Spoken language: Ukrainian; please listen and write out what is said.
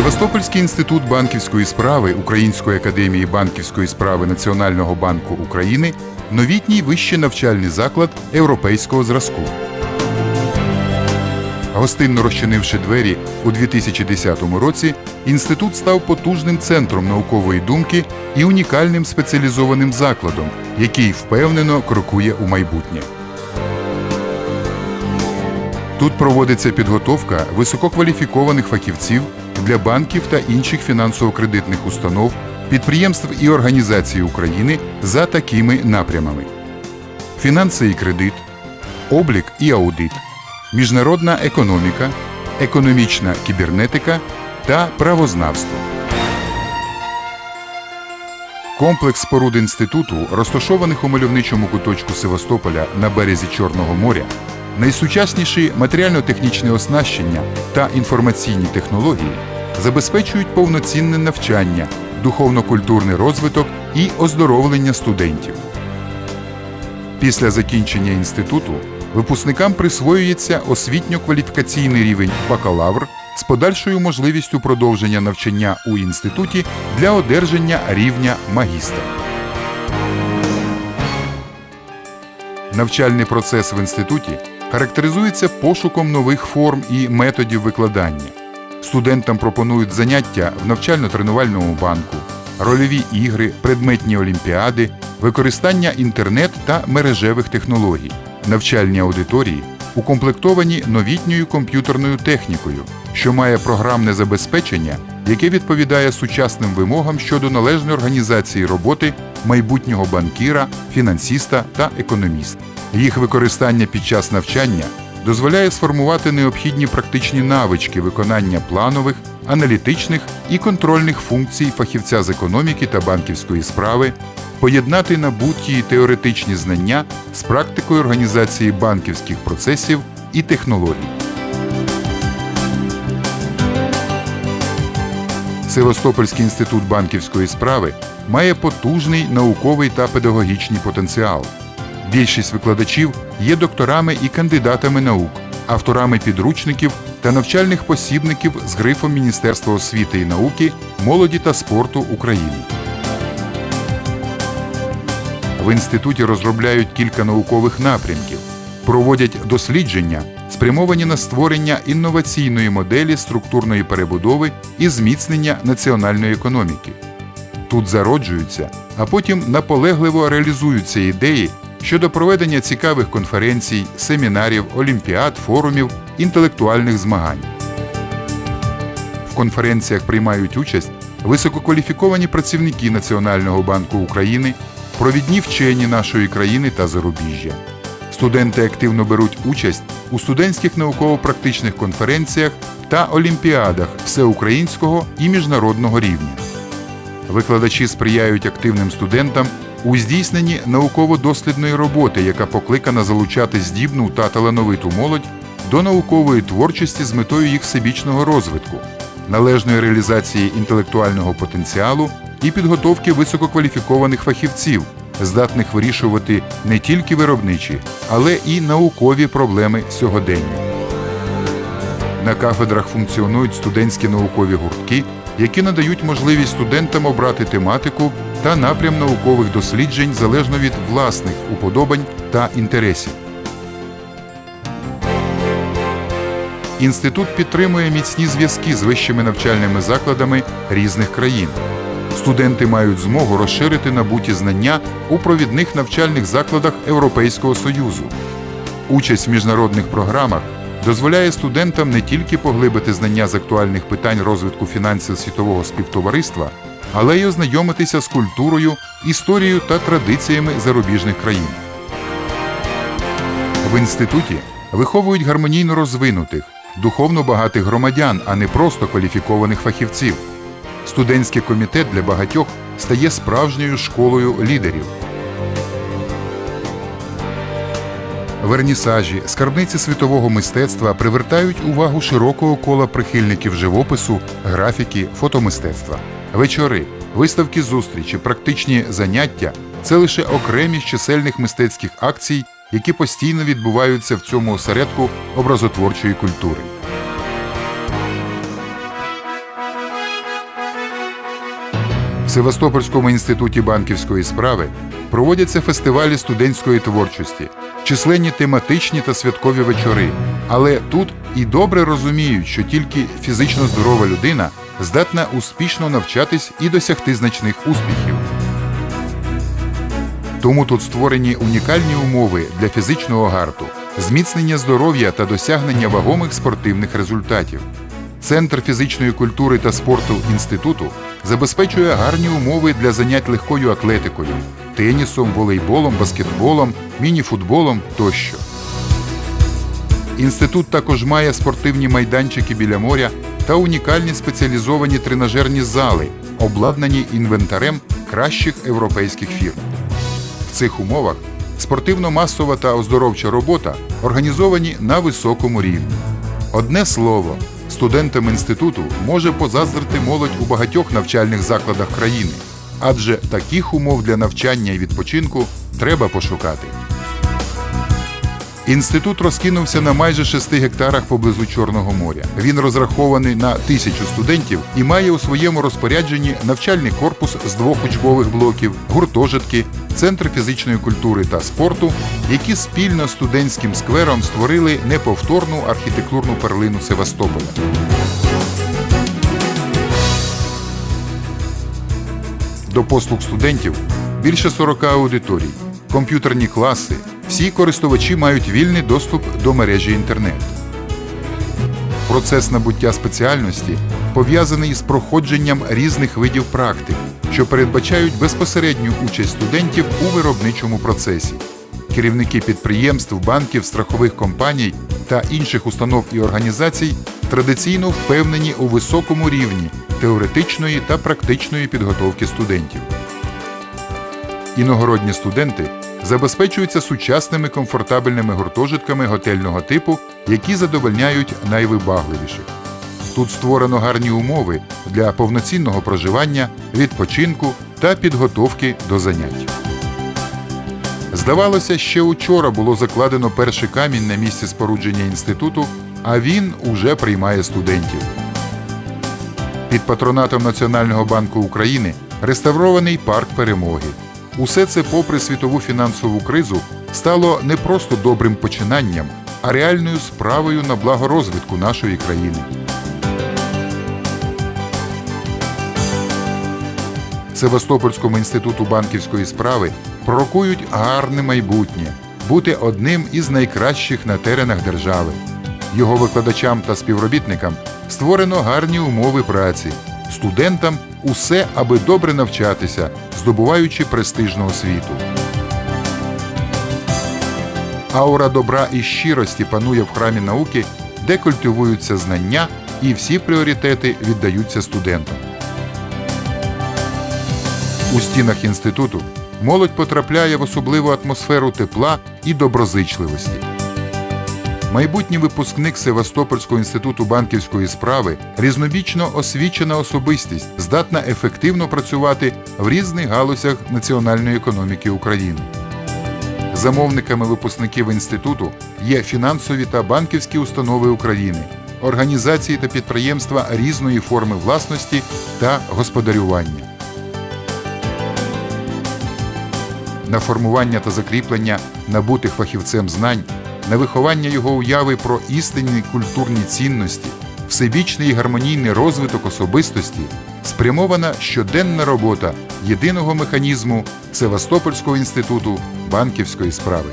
Севастопольський інститут банківської справи Української академії банківської справи Національного банку України новітній вищий навчальний заклад європейського зразку. Гостинно розчинивши двері у 2010 році, інститут став потужним центром наукової думки і унікальним спеціалізованим закладом, який впевнено крокує у майбутнє. Тут проводиться підготовка висококваліфікованих фахівців для банків та інших фінансово-кредитних установ, підприємств і організацій України за такими напрямами: фінанси і кредит, облік і аудит, міжнародна економіка, економічна кібернетика та правознавство. Комплекс споруд інституту, розташованих у мальовничому куточку Севастополя на березі Чорного моря, найсучасніші матеріально-технічне оснащення та інформаційні технології забезпечують повноцінне навчання, духовно-культурний розвиток і оздоровлення студентів. Після закінчення інституту випускникам присвоюється освітньо-кваліфікаційний рівень бакалавр з подальшою можливістю продовження навчання у інституті для одержання рівня магістра. Навчальний процес в інституті характеризується пошуком нових форм і методів викладання. Студентам пропонують заняття в навчально-тренувальному банку, рольові ігри, предметні олімпіади, використання інтернет та мережевих технологій. Навчальні аудиторії укомплектовані новітньою комп'ютерною технікою, що має програмне забезпечення, яке відповідає сучасним вимогам щодо належної організації роботи майбутнього банкіра, фінансіста та економіста. Їх використання під час навчання дозволяє сформувати необхідні практичні навички виконання планових, аналітичних і контрольних функцій фахівця з економіки та банківської справи, поєднати набуті теоретичні знання з практикою організації банківських процесів і технологій. Севастопольський інститут банківської справи має потужний науковий та педагогічний потенціал. Більшість викладачів є докторами і кандидатами наук, авторами підручників та навчальних посібників з грифом Міністерства освіти і науки, молоді та спорту України. В інституті розробляють кілька наукових напрямків, проводять дослідження, спрямовані на створення інноваційної моделі структурної перебудови і зміцнення національної економіки. Тут зароджуються, а потім наполегливо реалізуються ідеї щодо проведення цікавих конференцій, семінарів, олімпіад, форумів, інтелектуальних змагань. В конференціях приймають участь висококваліфіковані працівники Національного банку України, провідні вчені нашої країни та зарубіжжя. Студенти активно беруть участь у студентських науково-практичних конференціях та олімпіадах всеукраїнського і міжнародного рівня. Викладачі сприяють активним студентам у здійсненні науково-дослідної роботи, яка покликана залучати здібну та талановиту молодь до наукової творчості з метою їх всебічного розвитку, належної реалізації інтелектуального потенціалу і підготовки висококваліфікованих фахівців, здатних вирішувати не тільки виробничі, але і наукові проблеми сьогодення. На кафедрах функціонують студентські наукові гуртки, які надають можливість студентам обрати тематику та напрям наукових досліджень залежно від власних уподобань та інтересів. Інститут підтримує міцні зв'язки з вищими навчальними закладами різних країн. Студенти мають змогу розширити набуті знання у провідних навчальних закладах Європейського Союзу. Участь в міжнародних програмах дозволяє студентам не тільки поглибити знання з актуальних питань розвитку фінансів світового співтовариства, але й ознайомитися з культурою, історією та традиціями зарубіжних країн. В інституті виховують гармонійно розвинутих, духовно багатих громадян, а не просто кваліфікованих фахівців. Студентський комітет для багатьох стає справжньою школою лідерів. Вернісажі, скарбниці світового мистецтва привертають увагу широкого кола прихильників живопису, графіки, фотомистецтва. Вечори, виставки зустрічі, практичні заняття це лише окремі з чисельних мистецьких акцій, які постійно відбуваються в цьому осередку образотворчої культури. В Севастопольському інституті банківської справи проводяться фестивалі студентської творчості, численні тематичні та святкові вечори. Але тут і добре розуміють, що тільки фізично здорова людина здатна успішно навчатись і досягти значних успіхів. Тому тут створені унікальні умови для фізичного гарту, зміцнення здоров'я та досягнення вагомих спортивних результатів. Центр фізичної культури та спорту інституту забезпечує гарні умови для занять легкою атлетикою, тенісом, волейболом, баскетболом, мініфутболом тощо. Інститут також має спортивні майданчики біля моря та унікальні спеціалізовані тренажерні зали, обладнані інвентарем кращих європейських фірм. В цих умовах спортивно-масова та оздоровча робота організовані на високому рівні. Одне слово, студентам інституту може позаздрити молодь у багатьох навчальних закладах країни, адже таких умов для навчання і відпочинку треба пошукати. Інститут розкинувся на майже 6 гектарах поблизу Чорного моря. Він розрахований на тисячу студентів і має у своєму розпорядженні навчальний корпус з двох учбових блоків, гуртожитки, центр фізичної культури та спорту, які спільно з студентським сквером створили неповторну архітектурну перлину Севастополя. До послуг студентів більше 40 аудиторій, комп'ютерні класи. Всі користувачі мають вільний доступ до мережі інтернет. Процес набуття спеціальності пов'язаний з проходженням різних видів практик, що передбачають безпосередню участь студентів у виробничому процесі. Керівники підприємств, банків, страхових компаній та інших установ і організацій традиційно впевнені у високому рівні теоретичної та практичної підготовки студентів. Іногородні студенти забезпечуються сучасними комфортабельними гуртожитками готельного типу, які задовольняють найвибагливіших. Тут створено гарні умови для повноцінного проживання, відпочинку та підготовки до занять. Здавалося, ще учора було закладено перший камінь на місці спорудження інституту, а він уже приймає студентів. Під патронатом Національного банку України реставрований парк перемоги. Усе це, попри світову фінансову кризу, стало не просто добрим починанням, а реальною справою на благо розвитку нашої країни. Севастопольському інституту банківської справи пророкують гарне майбутнє бути одним із найкращих на теренах держави. Його викладачам та співробітникам створено гарні умови праці, студентам усе, аби добре навчатися, здобуваючи престижну освіту. Аура добра і щирості панує в храмі науки, де культивуються знання і всі пріоритети віддаються студентам. У стінах інституту молодь потрапляє в особливу атмосферу тепла і доброзичливості. Майбутній випускник Севастопольського інституту банківської справи різнобічно освічена особистість, здатна ефективно працювати в різних галузях національної економіки України. Замовниками випускників інституту є фінансові та банківські установи України, організації та підприємства різної форми власності та господарювання. На формування та закріплення набутих фахівцем знань на виховання його уяви про істинні культурні цінності, всебічний і гармонійний розвиток особистості спрямована щоденна робота єдиного механізму Севастопольського інституту банківської справи.